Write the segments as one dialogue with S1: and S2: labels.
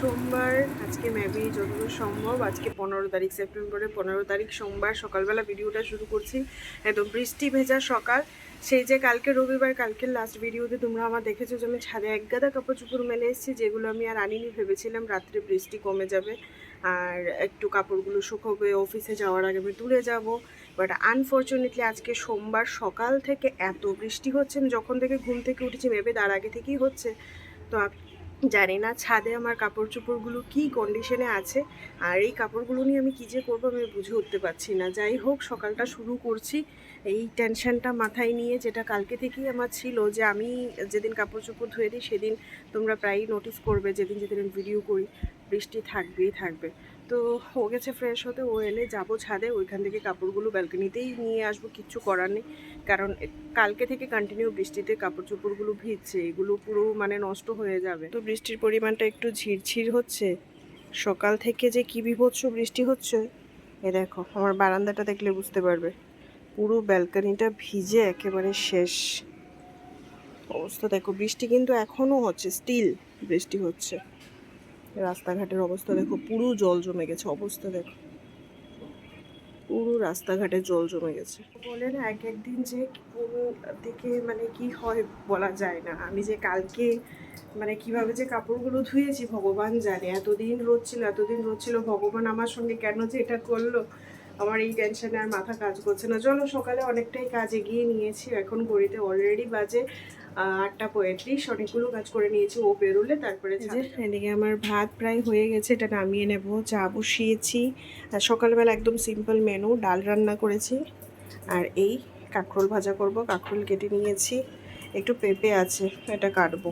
S1: সোমবার, আজকে মেবি যতদূর সম্ভব, আজকে পনেরো তারিখ, সেপ্টেম্বরের পনেরো তারিখ সোমবার সকালবেলা ভিডিওটা শুরু করছি। একদম বৃষ্টি ভেজা সকাল। সেই যে কালকে রবিবার, কালকের লাস্ট ভিডিওতে তোমরা আমার দেখেছ যে আমি ছাদে এক গাদা কাপড় চোপড় মেলে এসেছি, যেগুলো আমি আর আনিনি, ভেবেছিলাম রাত্রে বৃষ্টি কমে যাবে। আর একটু কাপড়গুলো শুকোবে অফিসে যাওয়ার আগে আমি তুলে যাব। বাট আনফর্চুনেটলি আজকে সোমবার সকাল থেকে এত বৃষ্টি হচ্ছে, আমি যখন থেকে ঘুম থেকে উঠেছি, ভেবে তার আগে থেকেই হচ্ছে। তো জানি না ছাদে আমার কাপড় চোপড়গুলো কী কন্ডিশনে আছে, আর এই কাপড়গুলো নিয়ে আমি কী যে করব আমি বুঝে উঠতে পারছি না। যাই হোক, সকালটা শুরু করছি। এই টেনশনটা মাথায় নিয়ে যেটা কালকে থেকেই আমার ছিল যে আমি যেদিন কাপড় চোপড় ধুয়ে দিই সেদিন তোমরা প্রায়ই নোটিস করবে যেদিন যেদিন আমি ভিডিও করি, বৃষ্টি থাকবেই থাকবে। তো ও গেছে ফ্রেশ হতে, ও এলে যাব ছাদে, ওইখান থেকে কাপড়গুলো ব্যালকনিতেই নিয়ে আসব, কিচ্ছু করার নেই। কারণ কালকে থেকে কন্টিনিউ বৃষ্টিতে কাপড় চোপড়গুলো ভিজছে, এগুলো পুরো মানে নষ্ট হয়ে যাবে। তো বৃষ্টির পরিমাণটা একটু ঝিরঝির হচ্ছে। সকাল থেকে যে কী বিভৎস বৃষ্টি হচ্ছে, এ দেখো, আমার বারান্দাটা দেখলে বুঝতে পারবে। পুরো ব্যালকনিটা ভিজে একেবারে শেষ অবস্থা। দেখো, বৃষ্টি কিন্তু এখনও হচ্ছে স্টিল বৃষ্টি হচ্ছে। রাস্তাঘাটের অবস্থা দেখো, পুরো জল জমে গেছে, অবস্থা দেখো। পুরো রাস্তাঘাটে জল জমে গেছে। বলে না, এক একদিন যে কোন দিকে মানে কি হয় বলা যায় না। আমি যে কালকে মানে কীভাবে যে কাপড়গুলো ধুয়েছি, ভগবান জানে। এতদিন রোদ ছিল, এতদিন রোদ ছিল, ভগবান আমার সঙ্গে কেন যে এটা করল? আমার এই টেনশনে আর মাথা কাজ করছে না। চলো সকালে অনেকটাই কাজ এগিয়ে নিয়েছি। এখন ঘড়িতে অলরেডি বাজে আটটা পঁয়ত্রিশ। অনেকগুলো কাজ করে নিয়েছি ও বেরোলে তারপরে যে এদিকে আমার ভাত প্রায় হয়ে গেছে এটা নামিয়ে নেব। চা বসিয়েছি। আর সকালবেলা একদম সিম্পল মেনু ডাল রান্না করেছি। আর এই কাঁকরোল ভাজা করব কাঁকরোল কেটে নিয়েছি। একটু পেঁপে আছে এটা কাটবো।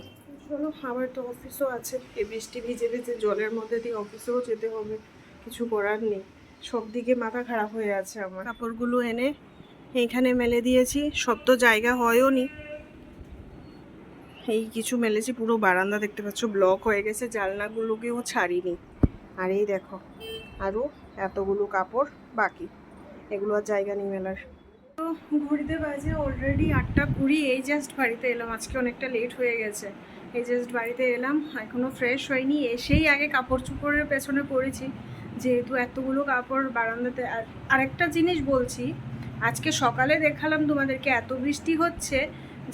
S1: চলো আমার তো অফিসও আছে। এই বৃষ্টি ভিজে ভিজে জলের মধ্যে দিয়ে অফিসেও যেতে হবে। কিছু করার নেই। সব দিকে মাথা খারাপ হয়ে আছে আমার। কাপড়গুলো এনে এইখানে মেলে দিয়েছি, সব তো জায়গা হয়ও নি। এই কিছু মেলেছি, পুরো বারান্দা দেখতে পাচ্ছ ব্লক হয়ে গেছে, জানলাগুলোকেও ছাড়িনি। আর এই দেখো আরও এতগুলো কাপড় বাকি, এগুলো আর জায়গা নেই মেলার। তো ঘড়িতে বাজে অলরেডি আটটা কুড়ি, এই জাস্ট বাড়িতে এলাম, আজকে অনেকটা লেট হয়ে গেছে। এই জাস্ট বাড়িতে এলাম এখনও ফ্রেশ হয়নি, এসেই আগে কাপড় চোপড়ের পেছনে পড়েছি। যেহেতু এতগুলো কাপড় বারান্দাতে, আর আরেকটা জিনিস বলছি, আজকে সকালে দেখালাম তোমাদেরকে, এত বৃষ্টি হচ্ছে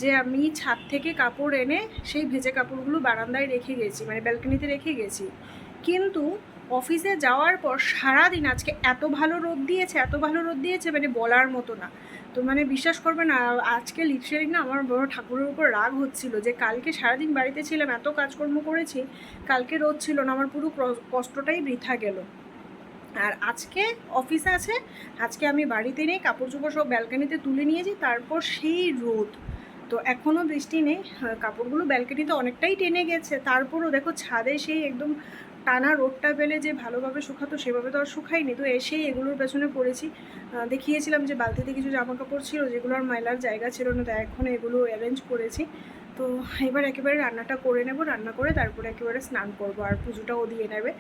S1: যে আমি ছাদ থেকে কাপড় এনে সেই ভেজে কাপড়গুলো বারান্দায় রেখে গেছি মানে ব্যালকনিতে রেখে গেছি। কিন্তু অফিসে যাওয়ার পর সারাদিন আজকে এত ভালো রোদ দিয়েছে, এত ভালো রোদ দিয়েছে মানে বলার মতো না। তো মানে বিশ্বাস করবে না, আজকে লিপশেরিং না আমার বড় ঠাকুরের উপর রাগ হচ্ছিল যে কালকে সারাদিন বাড়িতে ছিলাম, এত কাজকর্ম করেছি, কালকে রোদ ছিল না, আমার পুরো কষ্টটাই বৃথা গেল। আর আজকে অফিস আছে। আজকে আমি বাড়িতে নেই কাপড় চোপড় সব ব্যালকানিতে তুলে নিয়েছি, তারপর সেই রোদ। তো এখনও বৃষ্টি নেই কাপড়গুলো ব্যালকানিতে অনেকটাই টেনে গেছে। তারপরও দেখো ছাদে সেই একদম টানা রোদটা পেলে যে ভালোভাবে শুকাতো, সেভাবে তো আর শুকাইনি তো এসেই এগুলোর পেছনে পড়েছি। দেখিয়েছিলাম যে বালতিতে কিছু জামা কাপড় ছিল, যেগুলো আর মাইলার জায়গা ছিল না, তো এখন এগুলো অ্যারেঞ্জ করেছি। তো এবার একেবারে রান্নাটা করে নেব, রান্না করে তারপরে একেবারে স্নান করব আর পুজোটাও দিয়ে নেবে।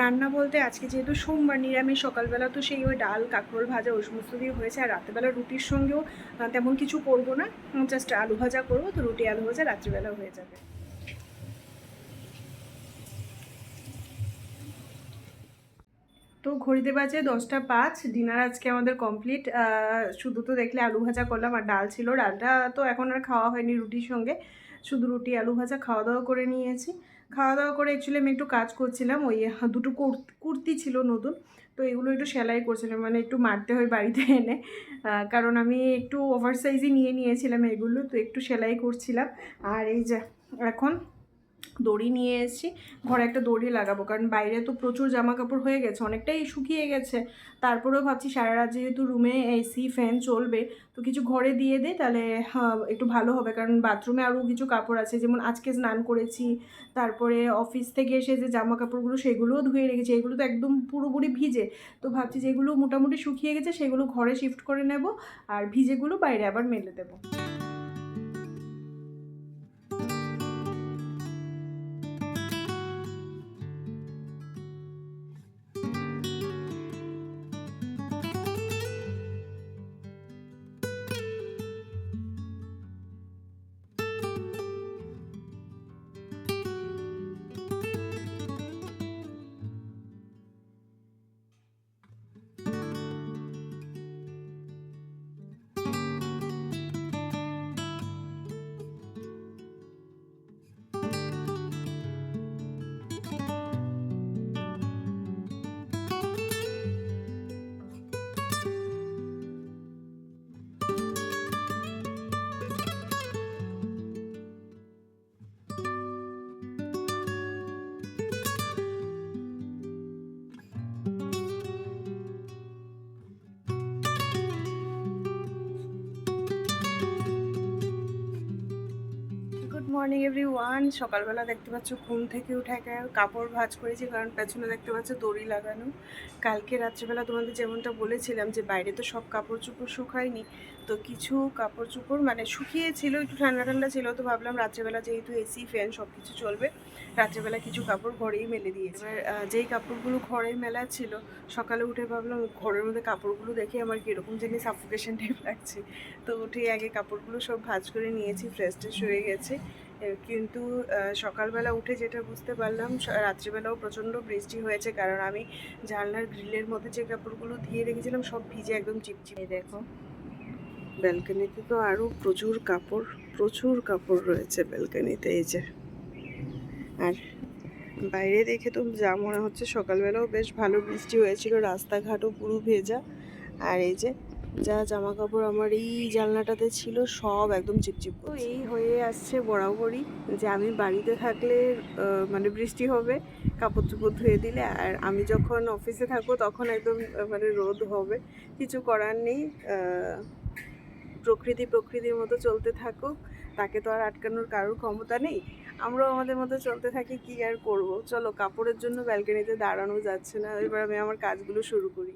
S1: রান্না বলতে আজকে যেহেতু সোমবার, নিরামিষ, সকালবেলা তো সেই ওই ডাল, কাঁকরোল ভাজা, ওই সমস্ত দিয়ে হয়েছে। আর রাত্রেবেলা রুটির সঙ্গেও তেমন কিছু করব না জাস্ট আলু ভাজা করব, তো রুটি, আলু ভাজা রাত্রিবেলা হয়ে যাবে। তো ঘড়িতে বাজে দশটা পাঁচ ডিনার আজকে আমাদের কমপ্লিট শুধু তো দেখলে আলু ভাজা করলাম আর ডাল ছিল, ডালটা তো এখন আর খাওয়া হয়নি রুটির সঙ্গে। শুধু রুটি, আলু ভাজা খাওয়া দাওয়া করে নিয়েছি। খাওয়া দাওয়া করে অ্যাকচুয়ালি আমি একটু কাজ করছিলাম, ওই দুটো কুর- কুর্তি ছিল নতুন, তো এগুলো একটু সেলাই করছিলাম মানে একটু মারতে হয় বাড়িতে এনে। কারণ আমি একটু ওভার সাইজই নিয়ে নিয়েছিলাম এগুলো, তো একটু সেলাই করছিলাম। আর এই যে, এখন দড়ি নিয়ে এসেছি। ঘরে একটা দড়ি লাগাবো কারণ বাইরে তো প্রচুর জামা কাপড় হয়ে গেছে অনেকটাই শুকিয়ে গেছে। তারপরেও ভাবছি সারা রাত যেহেতু রুমে এসি ফ্যান চলবে তো কিছু ঘরে দিয়ে দেয় তাহলে হ্যাঁ, একটু ভালো হবে। কারণ বাথরুমে আরও কিছু কাপড় আছে যেমন আজকে স্নান করেছি তারপরে অফিস থেকে এসে যে জামা কাপড়গুলো সেগুলোও ধুয়ে রেখেছি। এগুলো তো একদম পুরোপুরি ভিজে। তো ভাবছি যেগুলো মোটামুটি শুকিয়ে গেছে সেগুলো ঘরে শিফট করে নেব আর ভিজেগুলো বাইরে আবার মেলে দেবো। মর্নিং এভরি ওয়ান সকালবেলা দেখতে পাচ্ছ ঘুম থেকে উঠে কাপড় ভাঁজ করেছি, কারণ পেছনে দেখতে পাচ্ছ দড়ি লাগানো। কালকে রাত্রিবেলা তোমাদের যেমনটা বলেছিলাম যে বাইরে তো সব কাপড় চোপড় শুকায়নি, তো কিছু কাপড় চোপড় মানে শুকিয়েছিল, একটু ঠান্ডা ঠান্ডা ছিল, তো ভাবলাম রাত্রেবেলা যেহেতু এসি ফ্যান সব কিছু চলবে, রাত্রেবেলা কিছু কাপড় ঘরেই মেলে দিয়েছি। এবার যেই কাপড়গুলো ঘরে মেলা ছিল, সকালে উঠে ভাবলাম ঘরের মধ্যে কাপড়গুলো দেখে আমার কীরকম জানি সাফোকেশন টাইপ লাগছে, তো উঠে আগে কাপড়গুলো সব ভাঁজ করে নিয়েছি ফ্রেশ ট্রেশ হয়ে গেছে। কিন্তু সকালবেলা উঠে যেটা বুঝতে পারলাম রাত্রিবেলাও প্রচণ্ড বৃষ্টি হয়েছে কারণ আমি জানলার গ্রিলের মধ্যে যে কাপড়গুলো দিয়ে রেখেছিলাম সব ভিজে একদম চিপচিপে। দেখো। ব্যালকনিতে তো আরও প্রচুর কাপড় প্রচুর কাপড় রয়েছে ব্যালকনিতে এই যে। আর বাইরে দেখে তো যা মনে হচ্ছে সকালবেলাও বেশ ভালো বৃষ্টি হয়েছিল রাস্তাঘাটও পুরো ভেজা। আর এই যে যা জামা কাপড় আমার এই জানলাটাতে ছিল সব একদম চিপচিপ তো এই হয়ে আসছে বরাবরই যে আমি বাড়িতে থাকলে মানে বৃষ্টি হবে কাপড় চোপড় ধুয়ে দিলে আর আমি যখন অফিসে থাকব তখন একদম মানে রোদ হবে। কিছু করার নেই প্রকৃতি প্রকৃতির মতো চলতে থাকুক তাকে তো আর আটকানোর কারোর ক্ষমতা নেই। আমরাও আমাদের মতো চলতে থাকি কি আর করব? চলো কাপড়ের জন্য ব্যালকনিতে দাঁড়ানো যাচ্ছে না এবার আমি আমার কাজগুলো শুরু করি।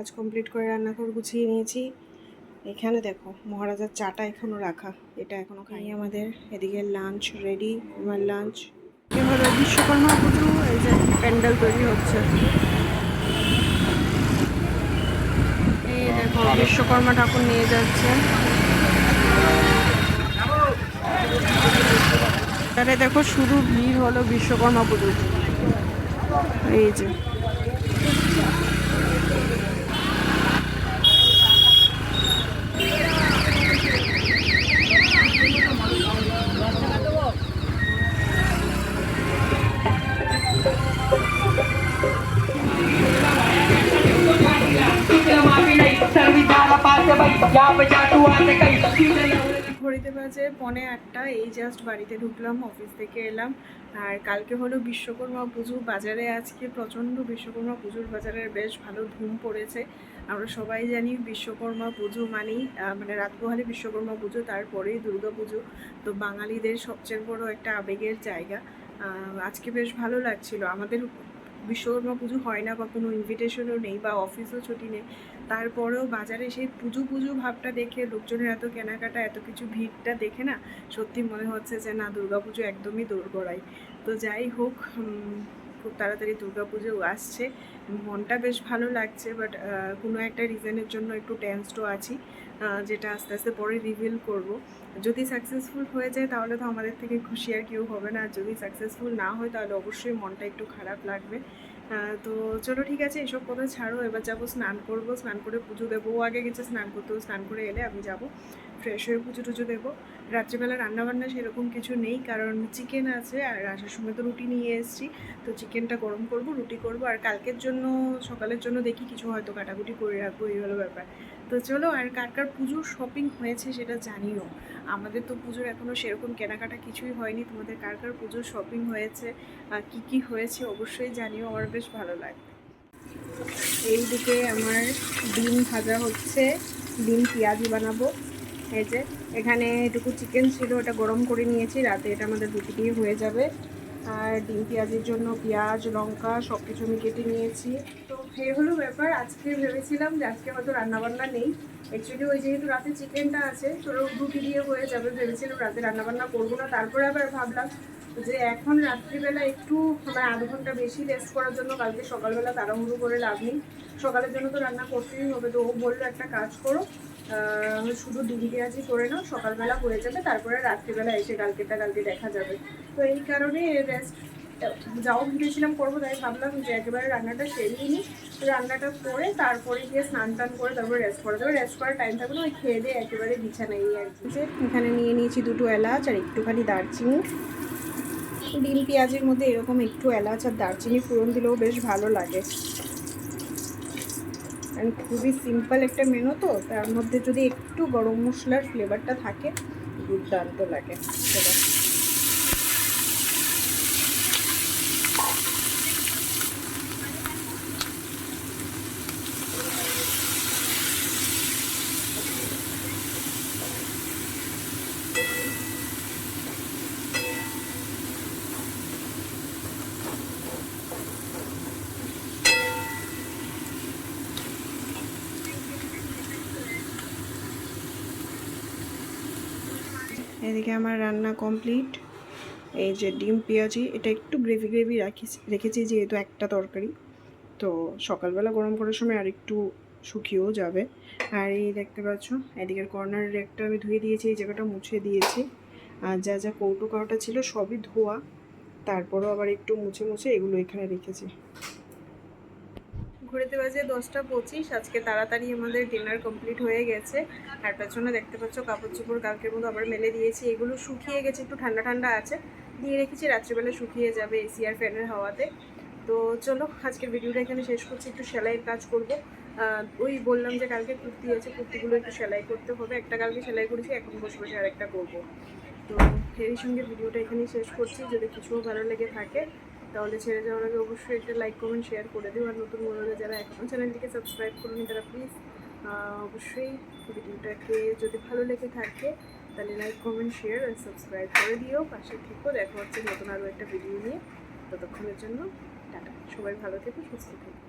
S1: কাজ কমপ্লিট করে রান্নাঘর গুছিয়ে নিয়েছি। এখানে দেখো, মহারাজার চাটা এখনও রাখা। এটা এখনও খাই আমাদের। এদিকে লাঞ্চ রেডি আমার লাঞ্চ এবার বিশ্বকর্মা পুজো, এই যে প্যান্ডেল তৈরি হচ্ছে। এই দেখো, বিশ্বকর্মা ঠাকুর নিয়ে যাচ্ছে। তাহলে দেখো, শুধু ভিড় হলো বিশ্বকর্মা পুজো এই যে। ঘড়িতে বাজে পনে আটটা, এই জাস্ট বাড়িতে ঢুকলাম অফিস থেকে এলাম। আর কালকে হলো বিশ্বকর্মা পুজো, বাজারে আজকে প্রচণ্ড বিশ্বকর্মা পুজোর বাজারের বেশ ভালো ধুম পড়েছে। আমরা সবাই জানি বিশ্বকর্মা পুজো মানেই মানে রাতপোহালে বিশ্বকর্মা পুজো, তারপরেই দুর্গা পুজো। তো বাঙালিদের সবচেয়ে বড় একটা আবেগের জায়গা। আজকে বেশ ভালো লাগছিল। আমাদের বিশ্বকর্মা পুজো হয় না, বা কোনো ইনভিটেশনও নেই, বা অফিসও ছুটি নেই। তারপরেও বাজারে সেই পুজো পুজো ভাবটা দেখে লোকজনের এত কেনাকাটা, এত কিছু ভিড়টা দেখে না সত্যি মনে হচ্ছে যে না দুর্গাপুজো একদমই দোরগোড়াই। তো যাই হোক খুব তাড়াতাড়ি দুর্গাপুজো আসছে। মনটা বেশ ভালো লাগছে বাট কোনো একটা রিজনের জন্য একটু টেন্সডও আছি যেটা আস্তে আস্তে পরে রিভিল করব। যদি সাকসেসফুল হয়ে যায় তাহলে তো আমাদের থেকে খুশি আর কেউ হবে না যদি সাকসেসফুল না হয় তাহলে অবশ্যই মনটা একটু খারাপ লাগবে। তো চলো ঠিক আছে, এসব কথা ছাড়ো, এবার যাব স্নান করব, স্নান করে পুজো দেবো। আগে গেছে স্নান করতে স্নান করে এলে আমি যাব। ফ্রেশ হয়ে পুজো টুজো দেবো। রাত্রিবেলা রান্নাবান্না সেরকম কিছু নেই, কারণ চিকেন আছে আর আসার সময় তো রুটি নিয়ে এসেছি। তো চিকেনটা গরম করব, রুটি করব আর কালকের জন্য, সকালের জন্য দেখি কিছু হয়তো কাটাকুটি করে রাখব, এই হলো ব্যাপার। তো চলো, আর কার কার পুজোর শপিং হয়েছে সেটা জানিও। আমাদের তো পুজোর এখনও সেরকম কেনাকাটা কিছুই হয়নি। তোমাদের কার কার পুজোর শপিং হয়েছে কী কী হয়েছে অবশ্যই জানিও, আমার বেশ ভালো লাগবে। এইদিকে আমার ডিম ভাজা হচ্ছে, ডিম পেঁয়াজি বানাবো। এই যে, এখানে এটুকু চিকেন ছিল, ওটা গরম করে নিয়েছি, রাতে এটা আমাদের রুটি দিয়ে হয়ে যাবে। আর ডিম পেঁয়াজের জন্য পেঁয়াজ, লঙ্কা সব কিছু আমি কেটে নিয়েছি। তো এই হলো ব্যাপার, আজকে ভেবেছিলাম যে আজকে হয়তো রান্নাবান্না নেই। অ্যাকচুয়ালি ওই যেহেতু রাতে চিকেনটা আছে, তো রুটি দিয়ে হয়ে যাবে, ভেবেছিলাম রাতে রান্নাবান্না করব না। তারপরে আবার ভাবলাম যে এখন রাত্রিবেলা একটু মানে আধ ঘণ্টা বেশি রেস্ট করার জন্য, কালকে সকালবেলা তাড়াহুড়ো করে লাভ নেই। সকালের জন্য তো রান্না করতেই হবে, তো ও বলল একটা কাজ করো শুধু ডিম পেঁয়াজি করে নাও, সকালবেলা হয়ে যাবে, তারপরে রাত্রিবেলা এসে কালকেটা কালকে দেখা যাবে। তো এই কারণে রেস্ট যাও ভেবেছিলাম করব, তাই ভাবলাম যে একেবারে রান্নাটা সেরেই নিই। রান্নাটা করে তারপরে গিয়ে স্নান টান করে তারপরে রেস্ট করা যাবে। রেস্ট করার টাইম থাকবে ওই খেয়ে দিয়ে একেবারে বিছানাই আর কি। যে এখানে নিয়ে নিয়েছি দুটো এলাচ আর একটুখানি দারচিনি। ডিম পেঁয়াজের মধ্যে এরকম একটু এলাচ আর দারচিনি ফোড়ন দিলেও বেশ ভালো লাগে। কারণ খুবই সিম্পল একটা মেনু তো, তার মধ্যে যদি একটু গরম মশলার ফ্লেভারটা থাকে, দুর্দান্ত লাগে। সেটা এদিকে আমার রান্না কমপ্লিট এই যে ডিম, পেঁয়াজি, এটা একটু গ্রেভি গ্রেভি রাখি রেখেছি যেহেতু একটা তরকারি। তো সকালবেলা গরম করার সময় আর একটু শুকিয়েও যাবে। আর এই দেখতে পাচ্ছ, এদিকের কর্নারের একটা আমি ধুয়ে দিয়েছি, এই জায়গাটা মুছে দিয়েছি। আর যা যা কৌটো কাউটা ছিল সবই ধোয়া। তারপরও আবার একটু মুছে মুছে এগুলো এখানে রেখেছি। ঘুরেতে বাজে দশটা পঁচিশ, আজকে তাড়াতাড়ি আমাদের ডিনার কমপ্লিট হয়ে গেছে। আর পেছনে দেখতে পাচ্ছ কাপড় চোপড় কালকের মতো আবার মেলে দিয়েছি। এগুলো শুকিয়ে গেছে, একটু ঠান্ডা ঠান্ডা আছে। দিয়ে রেখেছি, রাত্রিবেলা শুকিয়ে যাবে এসি আর ফ্যানের হাওয়াতে। তো চলো, আজকের ভিডিওটা এখানে শেষ করছি, একটু সেলাইয়ের কাজ করব। ওই বললাম যে কালকে কুর্তি আছে, কুর্তিগুলো একটু সেলাই করতে হবে। একটা কালকে সেলাই করেছি, এখন বসে বসে আরেকটা করব। তো এরই সঙ্গে ভিডিওটা এখানেই শেষ করছি, যদি কিছুও ভালো লেগে থাকে তাহলে ছেড়ে যাওয়ার আগে অবশ্যই একটা লাইক কমেন্ট শেয়ার করে দিও। আর নতুন বন্ধুরা যারা এখনও চ্যানেলটিকে সাবস্ক্রাইব করুন, তারা প্লিজ অবশ্যই ভিডিওটাকে যদি ভালো লেগে থাকে, তাহলে লাইক কমেন্ট শেয়ার আর সাবস্ক্রাইব করে দিও। পাশে থেকো, দেখা হচ্ছে নতুন আরও একটা ভিডিও নিয়ে। ততক্ষণের জন্য টাটা। সবাই ভালো থেকো, সুস্থ থেকো।